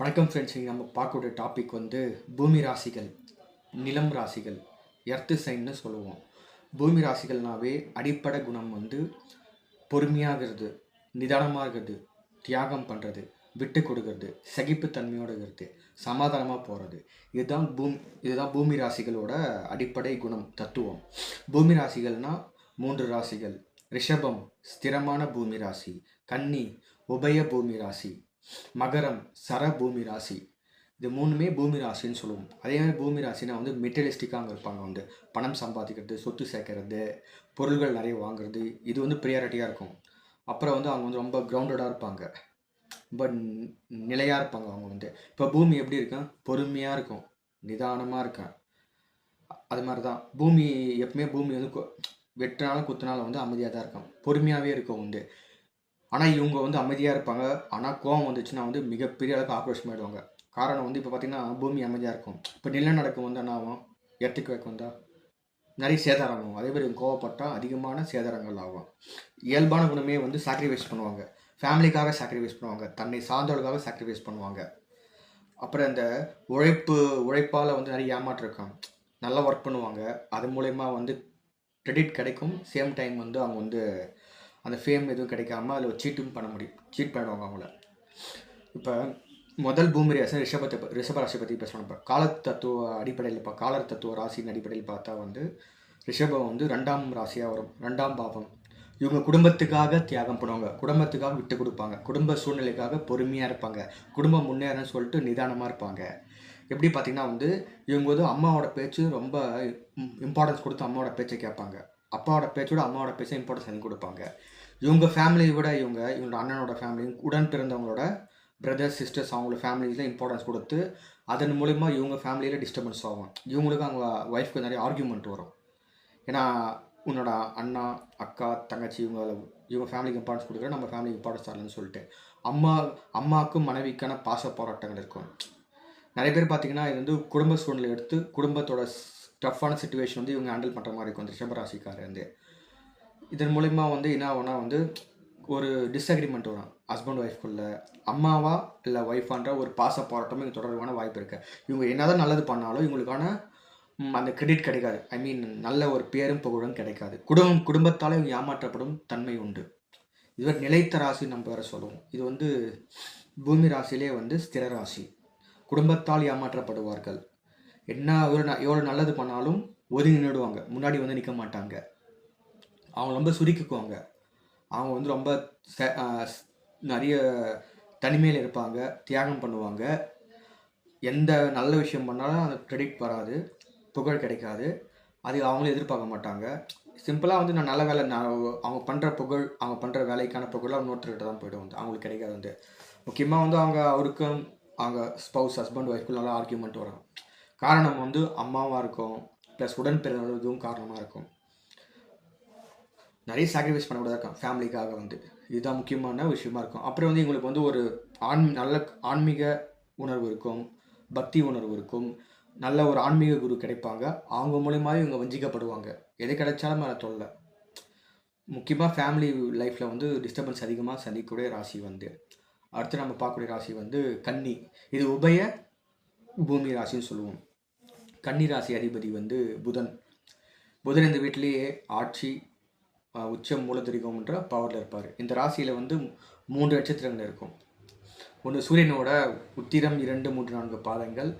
வணக்கம் ஃப்ரெண்ட்ஸ் இங்கே நம்ம பார்க்கக்கூடிய டாபிக் வந்து பூமி ராசிகள் நிலம் ராசிகள் எர்த்து சைன்னு சொல்லுவோம். பூமி ராசிகள்னாவே அடிப்படை குணம் வந்து பொறுமையாகிறது நிதானமாக இருக்கிறது தியாகம் பண்ணுறது விட்டு கொடுக்கறது சகிப்புத்தன்மையோடு இருக்கிறது சமாதானமாக போகிறது இதுதான் பூமி இதுதான் பூமி ராசிகளோட அடிப்படை குணம் தத்துவம். பூமி ராசிகள்னால் மூன்று ராசிகள். ரிஷபம் ஸ்திரமான பூமி ராசி. கன்னி உபய பூமி ராசி. மகரம் சர பூமி ராசி. இது மூணுமே பூமி ராசின்னு சொல்லுவோம். அதே மாதிரி பூமி ராசினா வந்து மெட்டீரியலிஸ்டிக்காக இருப்பாங்க. வந்து பணம் சம்பாதிக்கிறது சொத்து சேர்க்கறது பொருள்கள் நிறைய வாங்குறது இது வந்து ப்ரியாரிட்டியாக இருக்கும். அப்புறம் வந்து அவங்க வந்து ரொம்ப கிரவுண்டடாக இருப்பாங்க. ரொம்ப நிலையாக இருப்பாங்க அவங்க வந்து. இப்போ பூமி எப்படி இருக்கும்? பொறுமையாக இருக்கும். நிதானமாக இருக்கும். அது மாதிரி தான் பூமி எப்பவுமே பூமி வந்து கொ- வெட்டினாலும் குத்தினாலும் வந்து அமைதியாக தான் இருக்கும். பொறுமையாகவே இருக்கும் வந்து ஆனால் இவங்க வந்து அமைதியாக இருப்பாங்க. ஆனால் கோவம் வந்துச்சுன்னா வந்து மிகப்பெரிய அளவுக்கு ஆக்ரோஷம் ஆயிடுவாங்க காரணம் வந்து இப்போ பார்த்தீங்கன்னா பூமி அமைதியாக இருக்கும். இப்போ நிலநடுக்கம் வந்து என்ன ஆகும்? எர்த்துக்கு வைக்க வந்தால் நிறைய சேதாரம் ஆகும். அதே மாதிரி இவங்க கோவப்பட்டால் அதிகமான சேதாரங்கள் ஆகும். இயல்பான குணமே வந்து சாக்ரிஃபைஸ் பண்ணுவாங்க. ஃபேமிலிக்காக சாக்ரிஃபைஸ் பண்ணுவாங்க. தன்னை சார்ந்தவர்களுக்காக சாக்ரிஃபைஸ் பண்ணுவாங்க. அப்புறம் இந்த உழைப்பு உழைப்பால் வந்து நிறைய ஏமாற்றம் இருக்கான் நல்லா ஒர்க் பண்ணுவாங்க. அது மூலயமா வந்து கிரெடிட் கிடைக்கும். சேம் டைம் வந்து அவங்க வந்து அந்த ஃபேம் எதுவும் கிடைக்காம அதில் சீட்டும் பண்ண முடியும். சீட் பண்ணுவாங்க அவங்கள. இப்போ முதல் பூமி ராசி ரிஷபத்தை ரிஷப ராசி பற்றி பேசணும். இப்போ கால தத்துவ அடிப்படையில் இப்போ காலர் தத்துவ ராசியின் அடிப்படையில் பார்த்தா வந்து ரிஷபம் வந்து ரெண்டாம் ராசியாக வரும். ரெண்டாம் பாவம் இவங்க குடும்பத்துக்காக தியாகம் பண்ணுவாங்க. குடும்பத்துக்காக விட்டு கொடுப்பாங்க. குடும்ப சூழ்நிலைக்காக பொறுமையாக இருப்பாங்க. குடும்பம் முன்னேறன்னு சொல்லிட்டு நிதானமாக இருப்பாங்க. எப்படி பார்த்தீங்கன்னா வந்து இவங்க வந்து அம்மாவோட பேச்சு ரொம்ப இம்பார்ட்டன்ஸ் கொடுத்து அம்மாவோட பேச்சை கேட்பாங்க. அப்பாவோட பேச்சோட அம்மாவோட பேச்சை இம்பார்ட்டன்ஸ் பண்ணி கொடுப்பாங்க. இவங்க ஃபேமிலியை விட இவங்க இவங்களோட அண்ணனோட ஃபேமிலி உடன் பிறந்தவங்களோட பிரதர்ஸ் சிஸ்டர்ஸ் அவங்களோட ஃபேமிலியில் இம்பார்ட்டன்ஸ் கொடுத்து அதன் மூலிமா இவங்க ஃபேமிலியில் டிஸ்டர்பன்ஸ் ஆகும். இவங்களுக்கு அவங்க ஒய்ஃப்க்கு நிறைய ஆர்கியூமெண்ட் வரும். ஏன்னா உன்னோட அண்ணா அக்கா தங்கச்சி இவங்க இவங்க ஃபேமிலிக்கு இம்பார்ட்டன்ஸ் கொடுக்குற நம்ம ஃபேமிலிக்கு இம்பார்ட்டன்ஸ் தரலன்னு சொல்லிட்டு அம்மா அம்மாவுக்கும் மனைவிக்கான பாச போராட்டங்கள் இருக்கும். நிறைய பேர் பார்த்தீங்கன்னா இது வந்து குடும்ப சூழ்நிலை எடுத்து குடும்பத்தோட டஃப்பான சுச்சுவேஷன் வந்து இவங்க ஹேண்டில் பண்ணுற மாதிரி இருக்கும். இந்த ரிஷபராசிக்காரர் வந்து. இதன் மூலிமா வந்து என்ன ஆகும்னா வந்து ஒரு டிஸ்அக்ரிமெண்ட் வரும். ஹஸ்பண்ட் ஒய்ஃப்குள்ள அம்மாவா இல்லை ஒய்ஃபான்ற ஒரு பாச போராட்டமும் இங்கே தொடர்பான வாய்ப்பு இருக்குது இவங்க என்னதான் நல்லது பண்ணாலும் இவங்களுக்கான அந்த கிரெடிட் கிடைக்காது. ஐ மீன் நல்ல ஒரு பேரும் புகழும் கிடைக்காது. குடும்பம் குடும்பத்தால் இவங்க ஏமாற்றப்படும் தன்மை உண்டு. இது ஒரு நிலைத்த ராசி நம்ம வேறு சொல்லுவோம். இது வந்து பூமி ராசிலே வந்து ஸ்திர ராசி. குடும்பத்தால் ஏமாற்றப்படுவார்கள். என்ன எவ்வளோ ந- எவ்வளோ நல்லது பண்ணாலும் ஒதுங்கி நிடுவாங்க முன்னாடி வந்து நிற்க மாட்டாங்க. அவங்க ரொம்ப சுருக்கிக்குவாங்க. அவங்க வந்து ரொம்ப ச- நிறைய தனிமையில் இருப்பாங்க தியாகம் பண்ணுவாங்க. எந்த நல்ல விஷயம் பண்ணாலும் அந்த கிரெடிட் வராது புகழ் கிடைக்காது. அது அவங்களும் எதிர்பார்க்க மாட்டாங்க. சிம்பிளாக வந்து நான் நல்ல வேலை நான் அவங்க பண்ணுற புகழ் அவங்க பண்ணுற வேலைக்கான புகழ் அவங்க இன்னொருத்தர்கிட்ட தான் போய்ட்டு வந்து. அவங்களுக்கு கிடைக்காது வந்து. முக்கியமாக வந்து அவங்க அவருக்கும் அவங்க ஸ்பௌஸ் ஹஸ்பண்ட் ஒய்ஃப்க்கு நல்லா ஆர்கியூமெண்ட் வரும். காரணம் வந்து அம்மாவாக இருக்கும் ப்ளஸ் உடன் இதுவும் காரணமாக இருக்கும். நிறைய சாக்ரிஃபைஸ் பண்ணக்கூடாது இருக்கும் ஃபேமிலிக்காக வந்து. இதுதான் முக்கியமான விஷயமா இருக்கும். அப்புறம் வந்து எங்களுக்கு வந்து ஒரு ஆன் நல்ல ஆன்மீக உணர்வு இருக்கும். பக்தி உணர்வு இருக்கும். நல்ல ஒரு ஆன்மீக குரு கிடைப்பாங்க. அவங்க மூலியமாவே இவங்க வஞ்சிக்கப்படுவாங்க. எது கிடைச்சாலும் அதை தொல்லை. முக்கியமாக ஃபேமிலி லைஃப்பில் வந்து டிஸ்டர்பன்ஸ் அதிகமாக சந்திக்கக்கூடிய ராசி வந்து அடுத்து நம்ம பார்க்கக்கூடிய ராசி வந்து கன்னி. இது உபய பூமி ராசின்னு சொல்லுவோம். கன்னி ராசி அதிபதி வந்து புதன். புதன் இந்த வீட்டிலேயே ஆட்சி உச்சம் மூலத்திரிகம்ன்ற பவரில் இருப்பார். இந்த ராசியில் வந்து மூன்று நட்சத்திரங்கள் இருக்கும். ஒன்று சூரியனோட உத்திரம் இரண்டு மூன்று நான்கு பாதங்கள்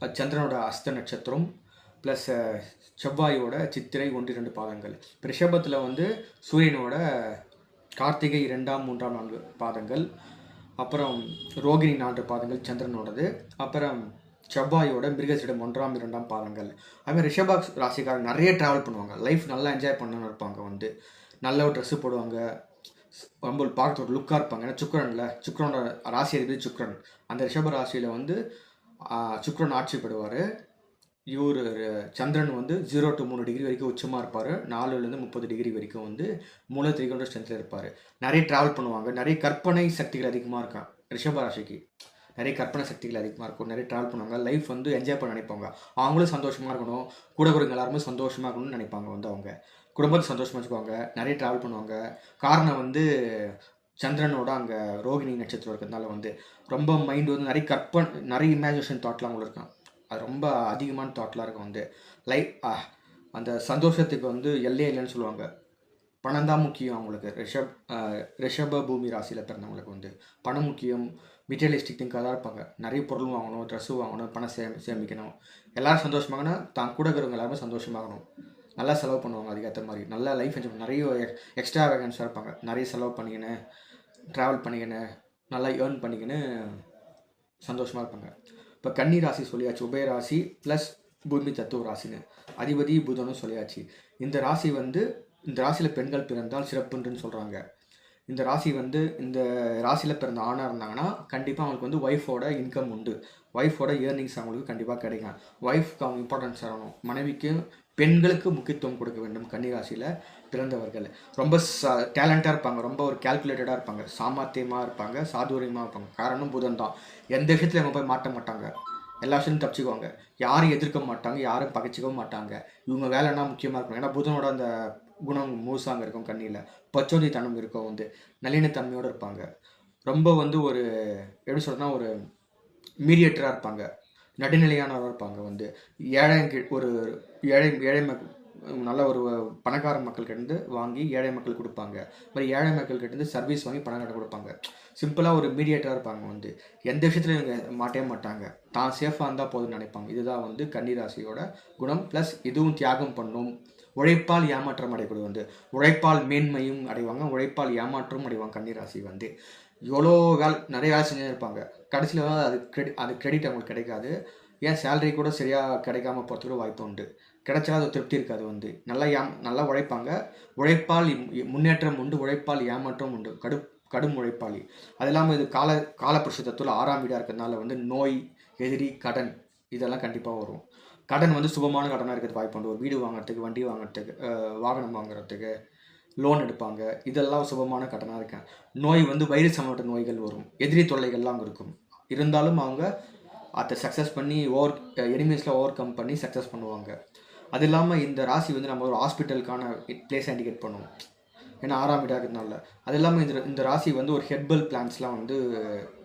சந்திரனோட அஸ்த நட்சத்திரம் ப்ளஸ் செவ்வாயோட சித்திரை ஒன்று இரண்டு பாதங்கள். ரிஷபத்தில் வந்து சூரியனோட கார்த்திகை இரண்டாம் மூன்றாம் நான்கு பாதங்கள். அப்புறம் ரோகிணி நான்கு பாதங்கள் சந்திரனோடது. அப்புறம் செவ்வாயோட மிருகசிடம் ஒன்றாம் இரண்டாம் பாதங்கள். அதுமாதிரி ரிஷபா ராசிக்காரங்க நிறைய ட்ராவல் பண்ணுவாங்க. லைஃப் நல்லா என்ஜாய் பண்ணணும்னு இருப்பாங்க வந்து. நல்ல ஒரு ட்ரெஸ்ஸு போடுவாங்க. ரொம்ப பார்க்க ஒரு லுக்காக இருப்பாங்க. ஏன்னா சுக்கரன்ல சுக்கரனோட ராசி அதிபதி சுக்கரன். அந்த ரிஷப ராசியில் வந்து சுக்ரன் ஆட்சிப்படுவார் ஆட்சி பெறுவார். இவர் சந்திரன் வந்து ஜீரோ டு மூணு டிகிரி வரைக்கும் உச்சமாக இருப்பார். நாலுலேருந்து முப்பது டிகிரி வரைக்கும் வந்து மூல திரிகோண ஸ்ட்ரென்த்தில் இருப்பார். நிறைய ட்ராவல் பண்ணுவாங்க. நிறைய கற்பனை சக்திகள் அதிகமாக இருக்கும் ரிஷப ராசிக்கு. நிறைய கற்பனை சக்திகள் அதிகமாக இருக்கும் நிறைய ட்ராவல் பண்ணுவாங்க லைஃப் வந்து என்ஜாய் பண்ண நினைப்பாங்க. அவங்களும் சந்தோஷமாக இருக்கணும் கூட கூடங்க எல்லாருமே சந்தோஷமாக இருக்கணும்னு நினைப்பாங்க வந்து அவங்க. குடும்பத்தை சந்தோஷமாக வச்சுக்குவாங்க நிறைய ட்ராவல் பண்ணுவாங்க. காரணம் வந்து சந்திரனோட அங்கே ரோகிணி நட்சத்திரம் இருக்கிறதுனால வந்து ரொம்ப மைண்ட் வந்து நிறைய கற்பனை நிறைய இமேஜினேஷன் தாட்லாம் அவங்களுக்கு இருக்கும். அது ரொம்ப அதிகமான தாட்லாம் இருக்கும் வந்து. லைஃப் அந்த சந்தோஷத்துக்கு வந்து எல்லையே இல்லைன்னு சொல்லுவாங்க. பணம் தான் முக்கியம் அவங்களுக்கு. ரிஷப் ரிஷப பூமி ராசியில் பிறந்தவங்களுக்கு வந்து. பணம் முக்கியம் மெட்டீரியலிஸ்டிக் திங்காக தான் இருப்பாங்க. நிறைய பொருள் வாங்கணும் ட்ரெஸ்ஸு வாங்கணும் பணம் சே சேமிக்கணும். எல்லோரும் சந்தோஷமாகனா தான் கூட இருக்கிறவங்க எல்லாருமே சந்தோஷமாகணும். நல்லா செலவு பண்ணுவாங்க அதுக்கேற்ற மாதிரி. நல்லா லைஃப் என்ஜாய் நிறைய எக்ஸ்ட்ரா வேகன்ஸாக இருப்பாங்க. நிறைய செலவு பண்ணிக்கின்னு ட்ராவல் பண்ணிக்கின்னு நல்லா ஏர்ன் பண்ணிக்கின்னு சந்தோஷமாக இருப்பாங்க. இப்போ கன்னி ராசி சொல்லியாச்சு. உபய ராசி ப்ளஸ் பூமி தத்துவ ராசின்னு. அதிபதி புதனும் சொல்லியாச்சு. இந்த ராசி வந்து இந்த ராசியில் பெண்கள் பிறந்தால் சிறப்புன்றுன்னு சொல்கிறாங்க இந்த ராசி வந்து இந்த ராசியில் பிறந்த ஆணாக இருந்தாங்கன்னா கண்டிப்பாக அவங்களுக்கு வந்து ஒய்ஃபோட இன்கம் உண்டு. ஒய்ஃபோட இயர்னிங்ஸ் அவங்களுக்கு கண்டிப்பாக கிடைக்கும். ஒய்ஃப்க்கு அவங்க இம்பார்ட்டன்ஸ் தரணும் மனைவிக்கு பெண்களுக்கு முக்கியத்துவம் கொடுக்க வேண்டும் கன்னிராசியில் பிறந்தவர்கள். ரொம்ப ச டேலண்ட்டாக இருப்பாங்க. ரொம்ப ஒரு கேல்குலேட்டடாக இருப்பாங்க. சாமர்த்தியமாக இருப்பாங்க. சாதுரியமாக இருப்பாங்க. காரணம் புதன் தான். எந்த விஷயத்தில் அவங்க போய் மாட்ட மாட்டாங்க. எல்லா விஷயத்தையும் தப்பிச்சுக்குவாங்க. யாரும் எதிர்க்க மாட்டாங்க யாரும் பகைச்சிக்கவும் மாட்டாங்க. இவங்க வேலைன்னா முக்கியமாக இருக்கும் ஏன்னா புதனோட அந்த குணம் மூசாங்க இருக்கும் கண்ணியில் பச்சோந்தி தனம் இருக்கும் வந்து நளினத்தன்மையோடு இருப்பாங்க. ரொம்ப வந்து ஒரு எப்படி சொல்கிறதுனா ஒரு மீடியேட்டராக இருப்பாங்க. நடுநிலையானவராக இருப்பாங்க வந்து. ஏழை ஒரு ஏழை ஏழை நல்ல ஒரு பணக்கார மக்கள்கிட்டருந்து வாங்கி ஏழை மக்கள் கொடுப்பாங்க. மாதிரி ஏழை மக்கள்கிட்டருந்து சர்வீஸ் வாங்கி பணக்கார கொடுப்பாங்க. சிம்பிளாக ஒரு மீடியேட்டராக இருப்பாங்க வந்து. எந்த விஷயத்துலையும் இவங்க மாட்டவே மாட்டாங்க. தான் சேஃபாக இருந்தால் போதும்னு நினைப்பாங்க. இதுதான் வந்து கன்னிராசியோட குணம். ப்ளஸ் இதுவும் தியாகம் பண்ணும். உழைப்பால் ஏமாற்றம் அடையக்கூடிய வந்து. உழைப்பால் மேன்மையும் அடைவாங்க. உழைப்பால் ஏமாற்றமும் அடைவாங்க கன்னிராசி வந்து. எவ்வளோ வேலை நிறைய வேலை செஞ்சே இருப்பாங்க. கடைசியில் வந்து அது கிரெடி அது கிரெடிட் அவங்களுக்கு கிடைக்காது. ஏன் சேலரி கூட சரியாக கிடைக்காம போகிறதுக்கு வாய்ப்பு உண்டு. கிடைச்சா அது திருப்தி இருக்காது வந்து. நல்லா ஏம் நல்லா உழைப்பாங்க. உழைப்பால் முன்னேற்றம் உண்டு உழைப்பால் ஏமாற்றம் உண்டு. கடு கடும் உழைப்பாளி. அது இல்லாமல் இது கால காலப்புருஷ ஆறாம் வீடாக இருக்கிறதுனால வந்து நோய் எதிரி கடன் இதெல்லாம் கண்டிப்பாக வரும். கடன் வந்து சுபமான கடனாக இருக்கிறது வாய்ப்பு உண்டு. ஒரு வீடு வாங்குறதுக்கு வண்டி வாங்குறதுக்கு வாகனம் வாங்குறதுக்கு லோன் எடுப்பாங்க. இதெல்லாம் சுபமான கடனாக இருக்கேன். நோய் வந்து வயிறு சம்மந்த நோய்கள் வரும். எதிரி தொல்லைகள்லாம் அங்கே இருக்கும் இருந்தாலும் அவங்க அதை சக்ஸஸ் பண்ணி ஓவர் எனிமீஸில் ஓவர் கம் பண்ணி சக்ஸஸ் பண்ணுவாங்க. அது இல்லாமல் இந்த ராசி வந்து நம்ம ஒரு ஹாஸ்பிட்டலுக்கான பிளேஸ் இண்டிகேட் பண்ணுவோம். ஏன்னா ஆறாம் வீடாக இருக்கிறதுனால. அது இல்லாமல் இந்த இந்த ராசி வந்து ஒரு ஹெர்பல் பிளான்ஸ்லாம் வந்து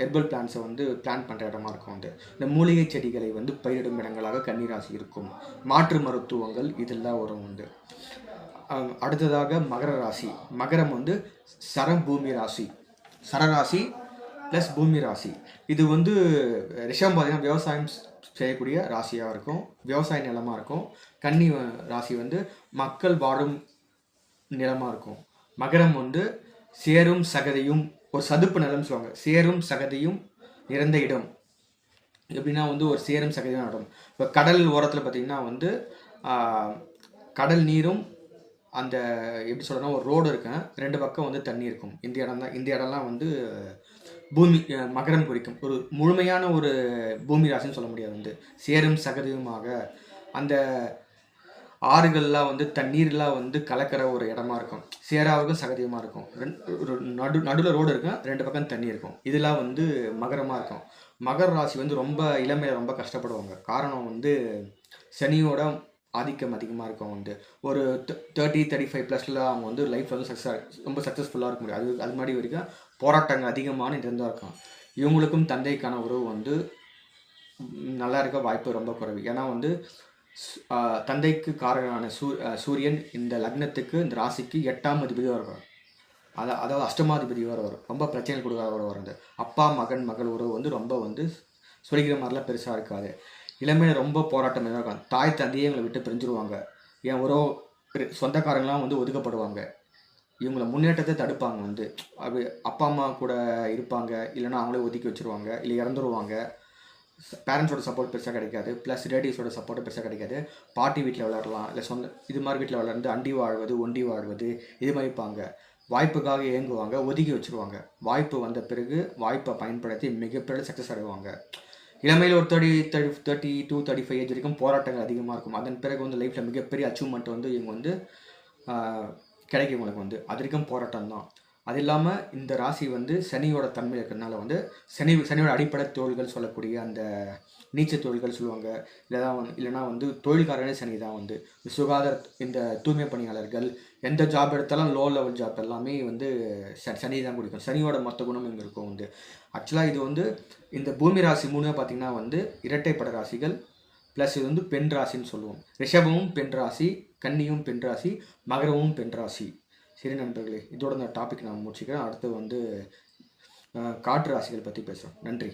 ஹெர்பல் பிளான்ஸை வந்து பிளான் பண்ணுற இடமா இருக்கும் வந்து இந்த மூலிகை செடிகளை வந்து பயிரிடும் இடங்களாக கன்னி ராசி இருக்கும். மாற்று மருத்துவங்கள் இதெல்லாம் வரும் வந்து அடுத்ததாக மகர ராசி. மகரம் வந்து சரம் பூமி ராசி. சரராசி ப்ளஸ் பூமி ராசி. இது வந்து ரிஷம் பார்த்தீங்கன்னா விவசாயம் செய்யக்கூடிய ராசியாக இருக்கும். விவசாய நிலமாக இருக்கும். கன்னி ராசி வந்து மக்கள் வாழும் நிலமாக இருக்கும். மகரம் வந்து சேரும் சகதியும் ஒரு சதுப்பு நிலம்னு சொல்லுவாங்க. சேரும் சகதியும் நிறைந்த இடம். எப்படின்னா வந்து ஒரு சேரும் சகதியும் இடம் இப்போ கடல் ஓரத்தில் பார்த்திங்கன்னா வந்து கடல் நீரும் அந்த எப்படி சொல்கிறேன்னா ஒரு ரோடு இருக்கும். ரெண்டு பக்கம் வந்து தண்ணி இருக்கும். இந்த இடம் தான் இந்த இடம்லாம் வந்து பூமி மகரம் குறிக்கும். ஒரு முழுமையான ஒரு பூமி ராசின்னு சொல்ல முடியாது வந்து. சேரும் சகதியுமாக அந்த ஆறுகள்லாம் வந்து தண்ணீர்லாம் வந்து கலக்கிற ஒரு இடமா இருக்கும். சேராவுக்கும் சகதியமாக இருக்கும். ரெண்டு ஒரு நடு நடுவில் ரோடு இருக்கும் ரெண்டு பக்கம் தண்ணி இருக்கும். இதெல்லாம் வந்து மகரமாக இருக்கும். மகர ராசி வந்து ரொம்ப இளமையில் ரொம்ப கஷ்டப்படுவாங்க. காரணம் வந்து சனியோட ஆதிக்கம் அதிகமாக இருக்கும் வந்து ஒரு தேர்ட்டி தேர்ட்டி ஃபைவ் ப்ளஸில் அவங்க வந்து லைஃப் வந்து சக்ஸஸ் ரொம்ப சக்ஸஸ்ஃபுல்லாக இருக்க முடியும். அது அது மாதிரி வரைக்கும் போராட்டங்கள் அதிகமான இருந்தால் இருக்கும். இவங்களுக்கும் தந்தைக்கான உறவு வந்து நல்லா இருக்க வாய்ப்பு ரொம்ப குறைவு. ஏன்னா வந்து தந்தைக்கு காரணமான சூ சூரியன் இந்த லக்னத்துக்கு இந்த ராசிக்கு எட்டாம் அதிபதி வரும் அதை அதாவது அஷ்டமாதிபதி வர வரும். ரொம்ப பிரச்சனைகள் கொடுக்காத வர வரும் அப்பா மகன் மகள் உறவு வந்து ரொம்ப வந்து சொல்லிக்கிற மாதிரிலாம் பெருசாக இருக்காது. இளமையில ரொம்ப போராட்டம் தான் இருக்கும் தாய் தந்தையே எங்களை விட்டு பிரிஞ்சிருவாங்க. என் உறவு சொந்தக்காரங்களாம் வந்து ஒதுக்கப்படுவாங்க. இவங்களை முன்னேற்றத்தை தடுப்பாங்க வந்து. அப்படி அப்பா அம்மா கூட இருப்பாங்க. இல்லைன்னா அவங்களே ஒதுக்கி வச்சிருவாங்க. இல்லை இறந்துருவாங்க. பேரண்ட்ஸோட சப்போர்ட் பெருசாக கிடைக்காது. ப்ளஸ் ரிலேட்டிவ்ஸோட சப்போர்ட் பெருசாக கிடைக்காது. பாட்டி வீட்டில் விளாட்லாம் இல்லை சொந்த இது மாதிரி வீட்டில் விளையாண்டு அண்டி வாழ்வது ஒண்டி வாழ்வது இது மாதிரி இருப்பாங்க. வாய்ப்புக்காக ஏங்குவாங்க ஒதுக்கி வச்சிருவாங்க. வாய்ப்பு வந்த பிறகு வாய்ப்பை பயன்படுத்தி மிகப்பெரிய சக்ஸஸ் அடைவாங்க. இளமையில் ஒரு thirty thirty thirty two thirty five age வரைக்கும் போராட்டங்கள் அதிகமாக இருக்கும். அதன் பிறகு வந்து லைஃப்பில் மிகப்பெரிய அச்சீவ்மெண்ட் வந்து இவங்க வந்து கிடைக்கும் உங்களுக்கு வந்து. அது வரைக்கும் போராட்டம் தான் அது இல்லாமல் இந்த ராசி வந்து சனியோட தன்மை இருக்கிறதுனால வந்து சனி சனியோட அடிப்படை தொழில்கள் சொல்லக்கூடிய அந்த நீச்ச தொழில்கள் சொல்லுவாங்க. இல்லைனா வந்து இல்லைனா வந்து தொழில்காரனே சனி தான் வந்து. சுகாதார இந்த தூய்மை பணியாளர்கள் எந்த ஜாப் எடுத்தாலும் லோ லெவல் ஜாப் எல்லாமே வந்து ச சனி தான் குடிக்கும். சனியோட மொத்த குணம் இங்கே இருக்கும் வந்து. ஆக்சுவலாக இது வந்து இந்த பூமி ராசி மூணுமே பார்த்திங்கன்னா வந்து இரட்டைப்பட ராசிகள் ப்ளஸ் இது வந்து பெண் ராசின்னு சொல்லுவோம். ரிஷபமும் பெண் ராசி கன்னியும் பெண் ராசி மகரமும் பெண் ராசி. சரி நண்பர்களே இதோட இந்த டாபிக் நான் முடிச்சுக்கிறேன். அடுத்து வந்து காற்று ராசிகள் பற்றி பேசுகிறோம் நன்றி.